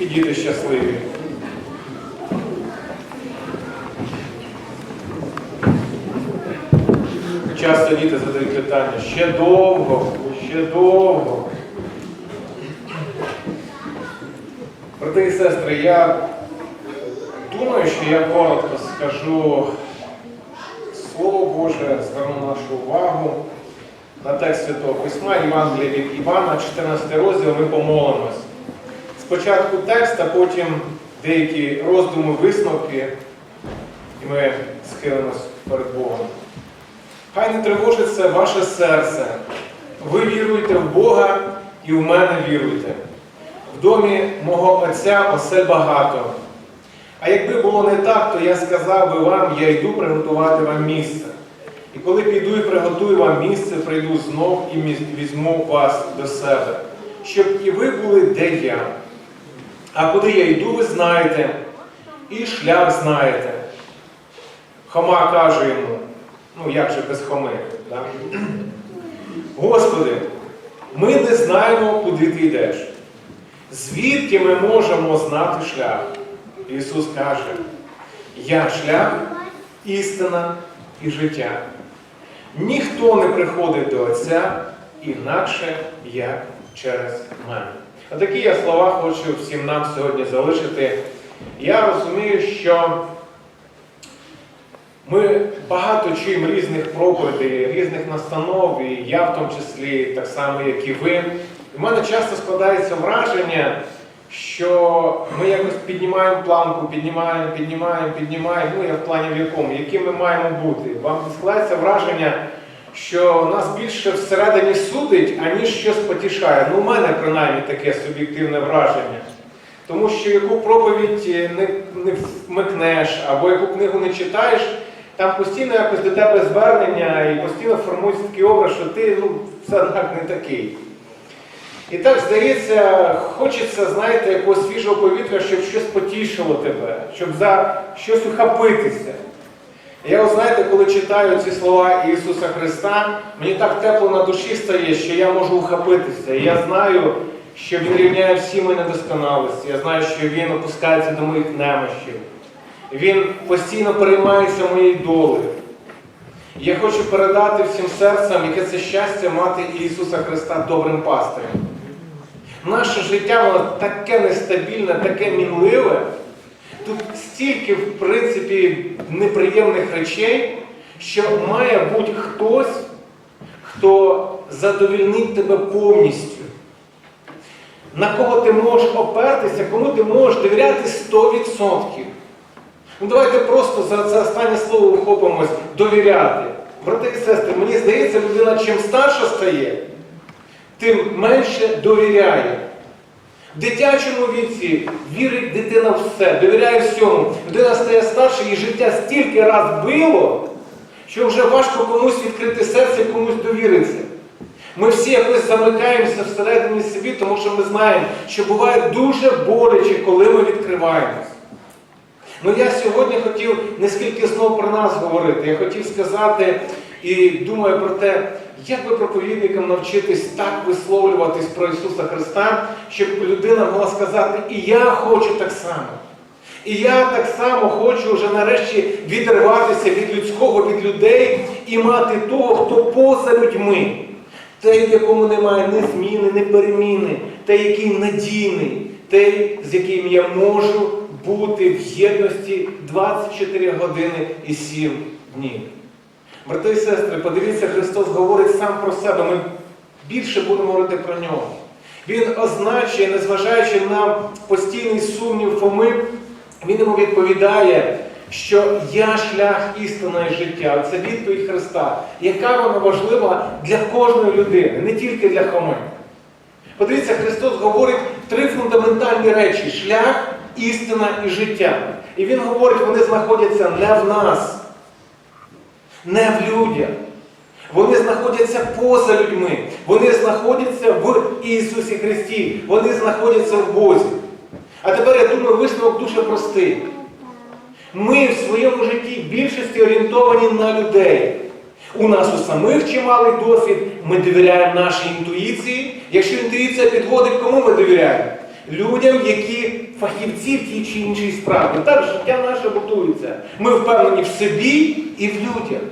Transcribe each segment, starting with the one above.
і діти щасливі. Часто діти задають питання, ще довго, ще довго. Брати і сестри, я думаю, що я коротко скажу Слово Боже, зверну нашу увагу на текст Святого Письма, Євангелія від Івана, 14 розділ, ми помолимось. Спочатку текст, а потім деякі роздуми, висновки, і ми схилимось перед Богом. Хай не тривожиться ваше серце. Ви віруєте в Бога і в мене віруйте. В домі мого Отця осель багато. А якби було не так, то я сказав би вам, я йду приготувати вам місце. І коли піду і приготую вам місце, прийду знов і візьму вас до себе, щоб і ви були, де я. А куди я йду, ви знаєте, і шлях знаєте. Хома каже йому, ну як же без хоми, да? Господи, ми не знаємо, куди ти йдеш. Звідки ми можемо знати шлях? Ісус каже, я шлях, істина і життя. Ніхто не приходить до Отця інакше, як через мене. Отакі я слова хочу всім нам сьогодні залишити. Я розумію, що ми багато чуємо різних проповідей, різних настанов, і я в тому числі, так само, як і ви. В мене часто складається враження, що ми якось піднімаємо планку, піднімаємо, піднімаємо, піднімаємо, ну я в плані в якому, яким ми маємо бути. Вам складається враження, що нас більше всередині судить, аніж щось потішає. Ну, у мене принаймні таке суб'єктивне враження. Тому що яку проповідь не, не вмикнеш, або яку книгу не читаєш, там постійно якось до тебе звернення і постійно формується такий образ, що ти ну, все однак не такий. І так здається, хочеться, знаєте, якогось свіжого повітря, щоб щось потішило тебе, щоб за щось ухапитися. Я, знаєте, коли читаю ці слова Ісуса Христа, мені так тепло на душі стає, що я можу ухапитися. І я знаю, що Він рівняє всі мої недосконалості. Я знаю, що Він опускається до моїх немощів. Він постійно переймається моєю долею. Я хочу передати всім серцям, яке це щастя мати Ісуса Христа добрим пастирем. Наше життя воно таке нестабільне, таке мінливе. Тут стільки, в принципі, неприємних речей, що має бути хтось, хто задовільнить тебе повністю. На кого ти можеш опертися, кому ти можеш довіряти 100%. Ну давайте просто за це останнє слово вхопимось довіряти. Брати і сестри, мені здається, людина чим старша стає, тим менше довіряє. В дитячому віці вірить дитина в все, довіряє всьому. Людина стає старша, її життя стільки раз било, що вже важко комусь відкрити серце, комусь довіритися. Ми всі якось замикаємося всередині собі, тому що ми знаємо, що буває дуже боляче, коли ми відкриваємось. Ну я сьогодні хотів не скільки знову про нас говорити, я хотів сказати і думаю про те, як би проповідникам навчитись так висловлюватись про Ісуса Христа, щоб людина могла сказати, і я хочу так само. І я так само хочу вже нарешті відриватися від людського, від людей і мати того, хто поза людьми. Той, в якому немає ні зміни, ні переміни, той, який надійний, той, з яким я можу бути в єдності 24 години і 7 днів. Брати і сестри, подивіться, Христос говорить сам про себе. Ми більше будемо говорити про нього. Він означує, незважаючи на постійний сумнів Фоми, він йому відповідає, що я шлях істина і життя. Це відповідь Христа, яка вона важлива для кожної людини, не тільки для Хоми. Подивіться, Христос говорить три фундаментальні речі: шлях, істина і життя. І Він говорить, вони знаходяться не в нас, не в людях. Вони знаходяться поза людьми. Вони знаходяться в Ісусі Христі. Вони знаходяться в Бозі. А тепер я думаю, висновок дуже простий. Ми в своєму житті більшості орієнтовані на людей. У нас у самих чималий досвід, ми довіряємо нашій інтуїції. Якщо інтуїція підводить, кому ми довіряємо? людям, які фахівці в тій чи іншій справі. Так життя наше будується. Ми впевнені в собі і в людях.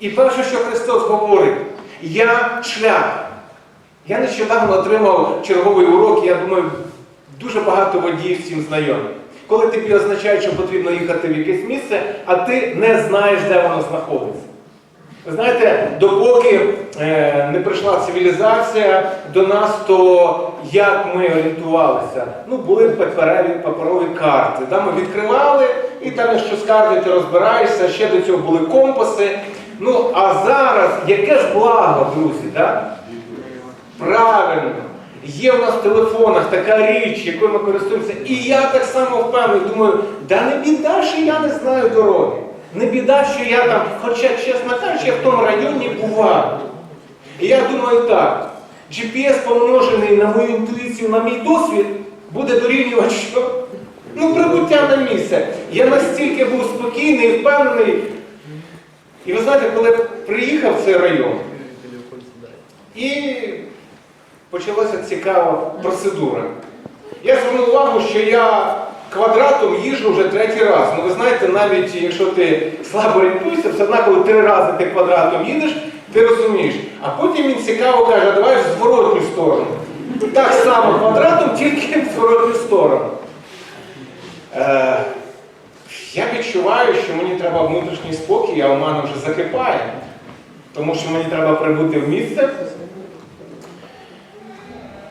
І перше, що Христос говорить, я шлях. Я нещодавно отримав черговий урок, я думаю, дуже багато водіїв всім знайомі. Коли тобі означають, що потрібно їхати в якесь місце, а ти не знаєш, де воно знаходиться. Знаєте, допоки е, не прийшла цивілізація до нас, то як ми орієнтувалися? Ну, були паперові, паперові карти. Да, ми відкривали, і там, якщо з карти ти розбираєшся, ще до цього були компаси. Ну, а зараз яке ж благо, друзі, да? Правильно. Є в нас в телефонах така річ, якою ми користуємося. І я так само впевнений, думаю, да не біда, що я не знаю дороги. Не біда, що я там, хоча, чесно кажучи, я в тому районі бував. І я думаю так, GPS помножений на мою інтуїцію, на мій досвід, буде дорівнювати що? Ну, прибуття на місце. Я настільки був спокійний впевнений. І ви знаєте, коли приїхав в цей район, і почалася цікава процедура. Я звернув увагу, що я квадратом їжджу вже третій раз. Ну ви знаєте, навіть якщо ти слабо орієнтуєшся, все одно, коли три рази ти квадратом їдеш, ти розумієш. А потім він цікаво каже, «А давай в зворотню сторону. Так само квадратом, тільки в зворотню сторону. Е, я відчуваю, що мені треба внутрішній спокій, а у мене вже закипає. Тому що мені треба прибути в місце.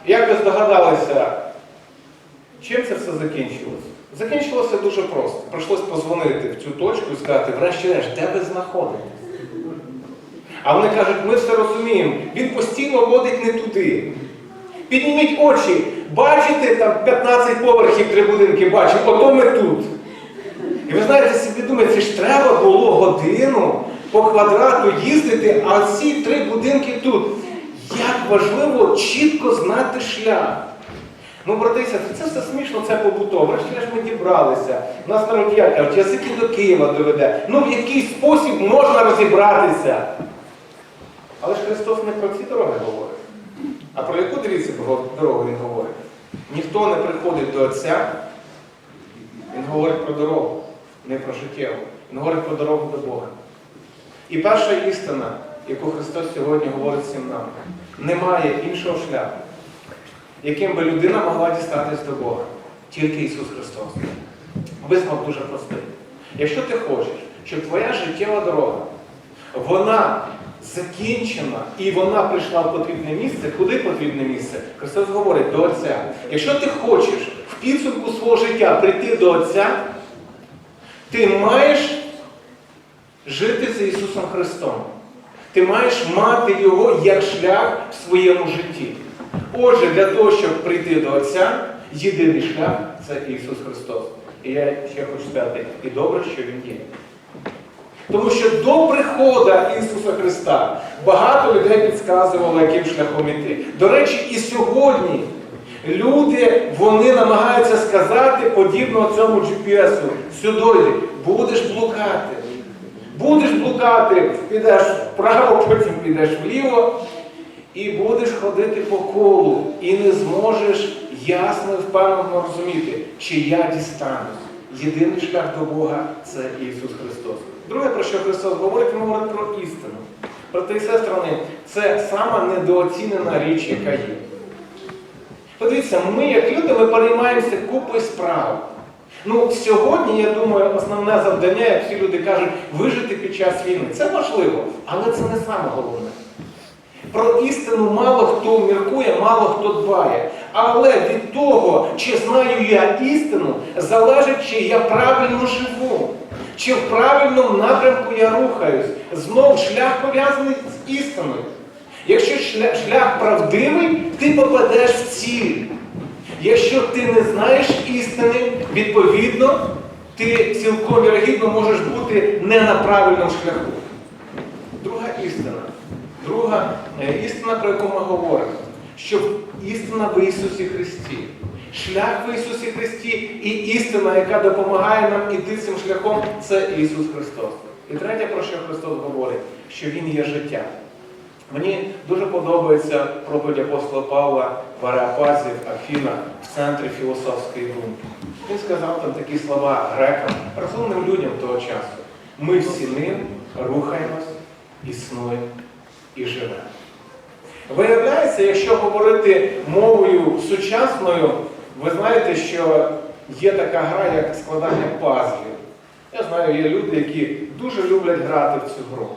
Як ви здогадалися, чим це все закінчилося? Закінчилося дуже просто. Прийшлося позвонити в цю точку і сказати, врешті-решт, де ви знаходитесь? А вони кажуть, ми все розуміємо, він постійно водить не туди. Підніміть очі, бачите, там 15 поверхів, три будинки бачимо, ото ми тут. І ви знаєте, собі думаєте, ж треба було годину по квадрату їздити, а ці три будинки тут. Як важливо чітко знати шлях. Ну, брати і сестри, це все смішно, це побутово. Врешті ж ми дібралися. У нас народ як кажуть, язики до Києва доведе. Ну, в який спосіб можна розібратися. Але ж Христос не про ці дороги говорить. А про яку дивіться дорогу Він говорить? Ніхто не приходить до Отця, Він говорить про дорогу, не про життєву. Він говорить про дорогу до Бога. І перша істина, яку Христос сьогодні говорить всім нам, немає іншого шляху, яким би людина могла дістатись до Бога. Тільки Ісус Христос. Висновок дуже простий. Якщо ти хочеш, щоб твоя життєва дорога, вона закінчена і вона прийшла в потрібне місце, куди потрібне місце? Христос говорить до Отця. Якщо ти хочеш в підсумку свого життя прийти до Отця, ти маєш жити за Ісусом Христом. Ти маєш мати Його як шлях в своєму житті. Отже, для того, щоб прийти до Отця, єдиний шлях це Ісус Христос. І я ще хочу сказати, і добре, що Він є. Тому що до приходу Ісуса Христа багато людей підказувало, яким шляхом іти. До речі, і сьогодні люди вони намагаються сказати, подібно цьому GPS-у, сюди, будеш блукати. Будеш блукати, підеш вправо, потім підеш вліво, і будеш ходити по колу, і не зможеш ясно і впевнено розуміти, чи я дістанусь. Єдиний шлях до Бога це Ісус Христос. Друге, про що Христос говорить, Він говорить про істину. Брати і сестри, це сама недооцінена річ, яка є. Подивіться, ми, як люди, ми переймаємося купою справ. Ну, сьогодні, я думаю, основне завдання, як всі люди кажуть, вижити під час війни. Це важливо, але це не саме головне. Про істину мало хто міркує, мало хто дбає. Але від того, чи знаю я істину, залежить, чи я правильно живу, чи в правильному напрямку я рухаюсь. Знов шлях пов'язаний з істиною. Якщо шлях, правдивий, ти попадеш в ціль. Якщо ти не знаєш істини, відповідно, ти цілком вірогідно можеш бути не на правильному шляху. Друга істина. Друга е, істина, про яку ми говоримо, що істина в Ісусі Христі. Шлях в Ісусі Христі і істина, яка допомагає нам іти цим шляхом, це Ісус Христос. І третє, про що Христос говорить, що Він є життя. Мені дуже подобається проповідь апостола Павла в Ареапазі, в Афінах, в центрі філософської думки. Він сказав там такі слова грекам, розумним людям того часу. Ми всі ним рухаємось, існуємо і живемо. Виявляється, якщо говорити мовою сучасною, ви знаєте, що є така гра, як складання пазлів. Я знаю, є люди, які дуже люблять грати в цю гру.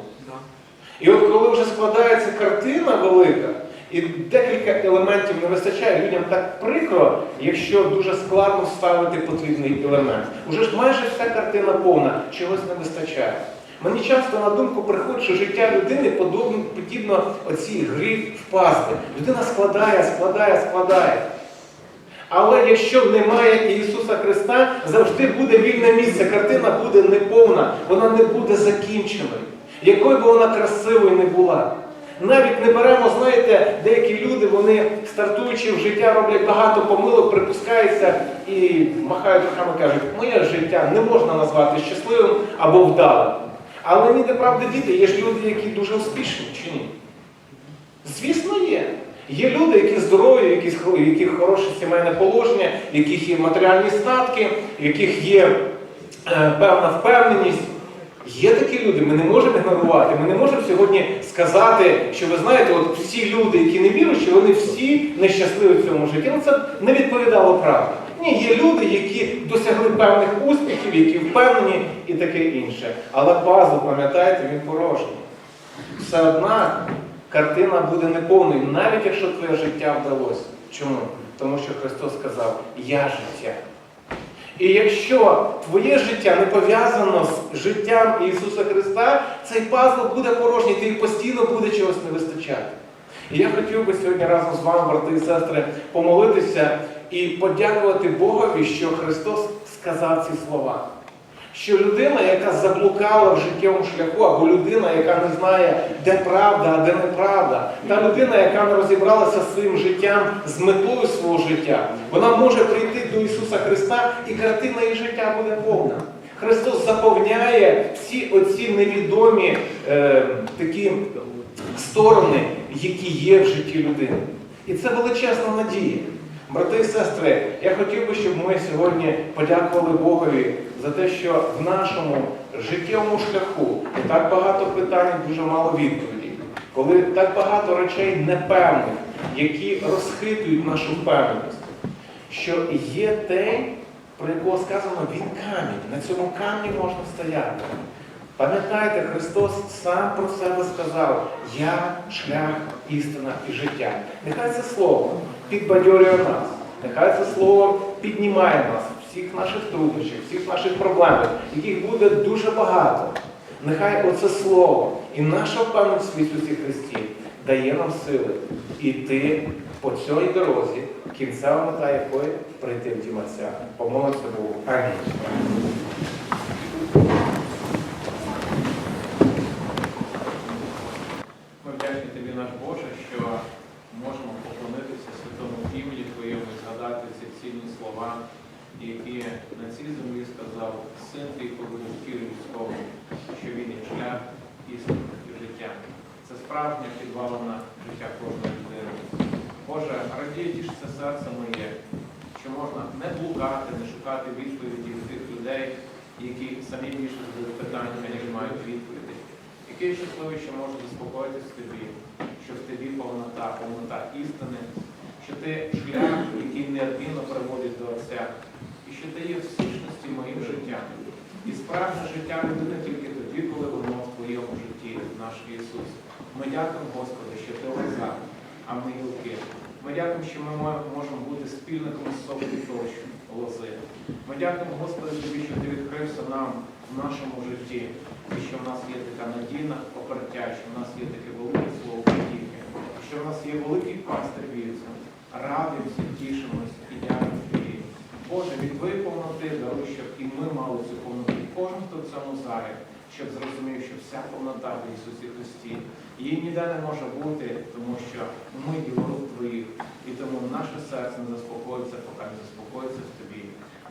І от коли вже складається картина велика, і декілька елементів не вистачає, людям так прикро, якщо дуже складно вставити потрібний елемент. Уже ж майже вся картина повна, чогось не вистачає. Мені часто на думку приходить, що життя людини подобно, подібно оцій грі в пазли. Людина складає, складає, складає. Але якщо немає Ісуса Христа, завжди буде вільне місце. Картина буде неповна, вона не буде закінченою. Якою б вона красивою не була. Навіть не беремо, знаєте, деякі люди, вони стартуючи в життя, роблять багато помилок, припускаються і махають руками кажуть, моє життя не можна назвати щасливим або вдалим. Але ніде правди діти, є ж люди, які дуже успішні, чи ні? Звісно, є. Є люди, які здорові, які, в яких хороше сімейне положення, в яких є матеріальні статки, в яких є е, певна впевненість. Є такі люди, ми не можемо ігнорувати. Ми не можемо сьогодні сказати, що ви знаєте, от всі люди, які не віруючі, вони всі нещасливі в цьому житті. Ну це не відповідало правді. Ні, є люди, які досягли певних успіхів, які впевнені і таке інше. Але пазл, пам'ятаєте, він порожній. Все одна картина буде неповною, навіть якщо твоє життя вдалося. Чому? Тому що Христос сказав Я життя. І якщо твоє життя не пов'язано з життям Ісуса Христа, цей пазл буде порожній, ти постійно буде чогось не вистачати. І я хотів би сьогодні разом з вами, брати і сестри, помолитися і подякувати Богові, що Христос сказав ці слова. Що людина, яка заблукала в життєвому шляху, або людина, яка не знає, де правда, а де неправда, та людина, яка не розібралася з своїм життям, з метою свого життя, вона може прийти до Ісуса Христа і картина її життя буде повна. Христос заповняє всі оці невідомі е, такі сторони, які є в житті людини. І це величезна надія. Брати і сестри, я хотів би, щоб ми сьогодні подякували Богові за те, що в нашому життєвому шляху так багато питань, дуже мало відповідей, коли так багато речей непевних, які розхитують нашу впевненість, що є те, про якого сказано він камінь. На цьому камні можна стояти. Пам'ятайте, Христос сам про себе сказав: Я шлях, істина і життя. Нехай це слово підбадьорює нас, нехай це слово піднімає нас всіх наших труднощах, всіх наших проблемах, яких буде дуже багато. Нехай оце слово і наша впевненість в Ісусі Христі дає нам сили йти по цій дорозі, кінцева мета якої прийти в Дім Отця. Помолимося Богу. Амінь. Ми вдячні тобі, наш Боже, що можемо поклонитися святому імені Твоєму і згадати ці цінні слова, які на цій землі сказав син твій побудив тілі людському, що він є шлях, істина і життя. Це справжня підвалина життя кожної людини. Боже, радіє тішиться серце моє, що можна не блукати, не шукати відповіді в тих людей, які самі більше задають питання, ніж мають відповіді. Який я щасливий, що можу заспокоїтися тобі, що в тобі повнота, повнота істини, що ти шлях, який неодмінно приводить до Отця, і що ти є в сущності моїм життям. І справжнє життя людини тільки тоді, коли воно в твоєму житті, наш Ісус. Ми дякуємо, Господи, що ти лоза, а ми гілки. Ми дякуємо, що ми можемо бути спільниками соки дощу, лози. Ми дякуємо, Господи, тобі, що ти відкрився нам в нашому житті, і що в нас є така надійна опертя, що в нас є таке велике слово подіки, що в нас є великий пастир вірця. Радимося, тішимося і дякуємо тобі. Боже, від твоєї повноти щоб і ми мали цю повноту. Кожен, хто в цьому залі, щоб зрозумів, що вся повнота в Ісусі Христі. Її ніде не може бути, тому що ми є рук твоїх, і тому наше серце не заспокоїться, поки не заспокоїться в тобі.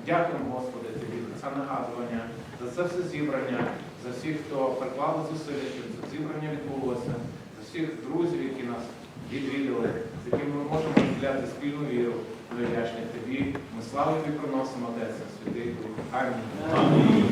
Дякуємо, Господи, тобі за це нагадування, за це все зібрання, за всіх, хто приклали зусилля, щоб це зібрання відбулося, за всіх. друзів, які нас відвідали, з якими ми можемо розділяти спільну віру. Ми вдячні тобі. Ми славу тобі приносимо, Отець, Святий Дух. Амінь.